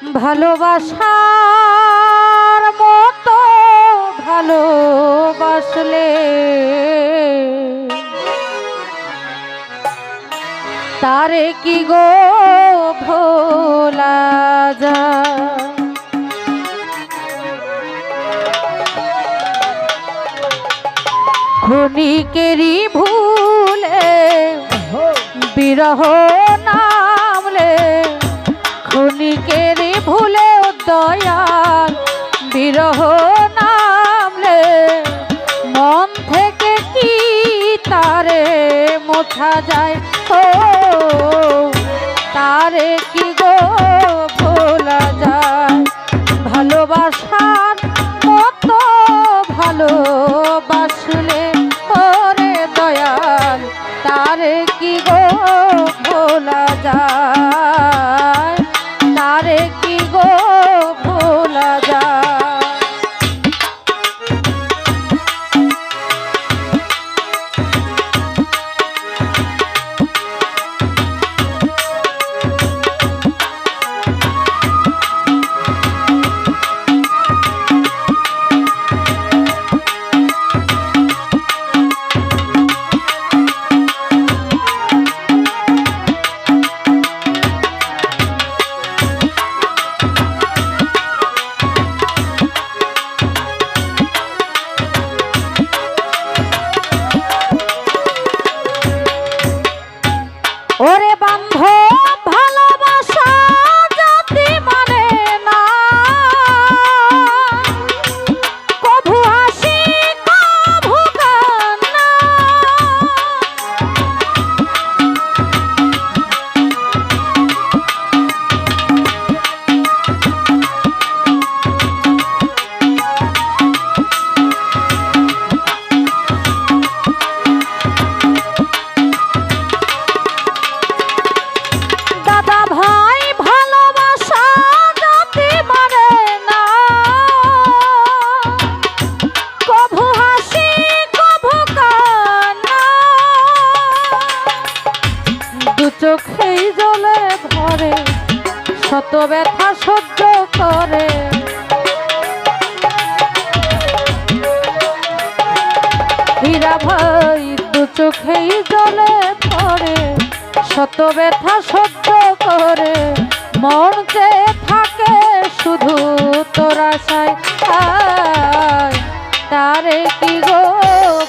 ভালোবাসার মতো ভালোবাসলে। তারে কি গো ভোলা যায়? ক্ষণিকেরই ভুলে বিরহ তারে ¡Ore! শত ব্যথা সহ্য করে। হীরা ভাই চোখেই জলে পড়ে, শত ব্যথা সহ্য করে। মন চেয়ে থাকে শুধু তোরা চাই তারে কি গো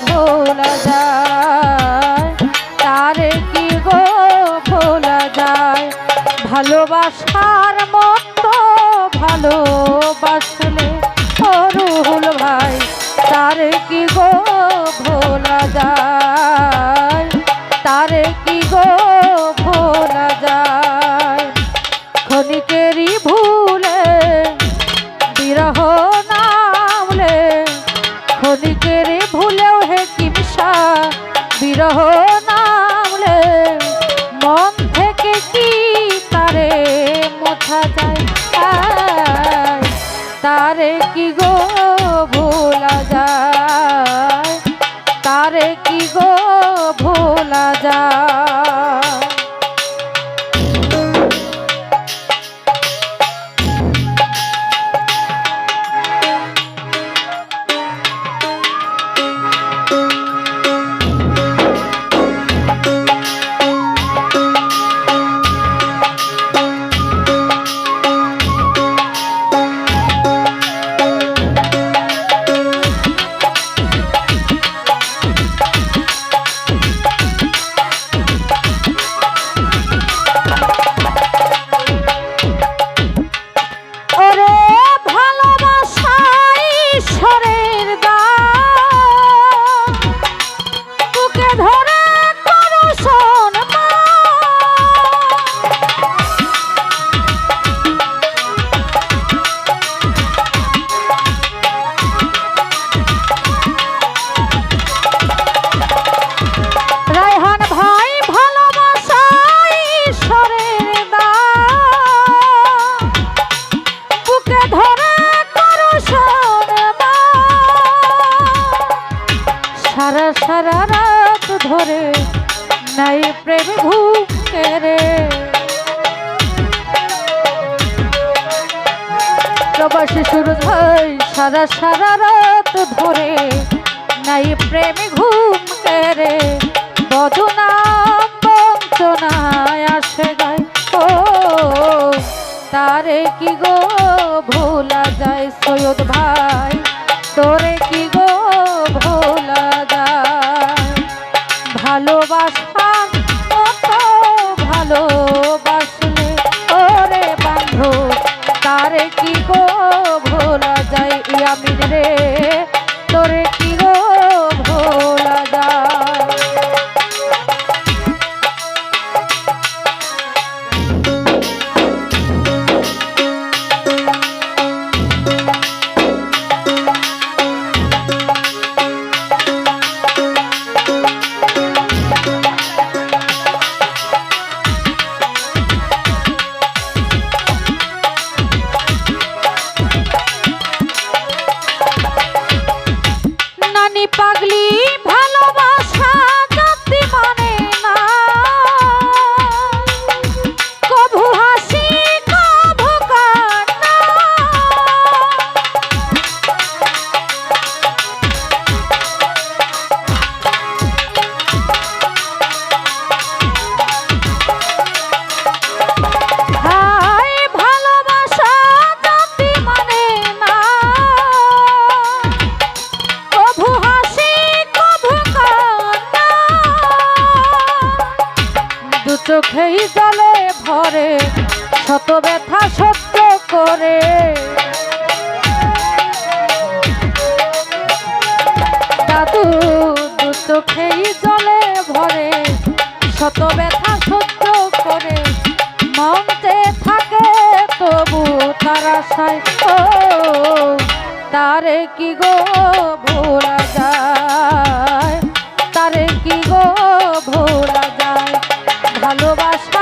ভোলা যায়? ভালোবাসার মতো ভালোবাসলে অরুল ভাই, তারে কি গো ভোলা যায়? তারে কি গো ভোলা যায়? ক্ষণিকেরই ভুলে, বিরহ নামলে, ক্ষণিকেরই ভুলেও হে কিমসা, বিরহ সরের সুরজ ভাই সারা সারা রাত ধরে। নাই প্রেমে ঘুম কেড়ে বদনাম আসে গায়। ও, তারে কি গো ভোলা যায় সৈয়দ ভাই? তোরে চোখেই জলে ভরে, শত ব্যথা সত্য করে। দাদু, দু চোখেই জলে ভরে, শত ব্যথা সত্য করে। মনতে থাকে তবু তারা সাহিত্য তারে কি গো ভোলা যায়? তারে কি গো ভোলা যায় ভালোবাসা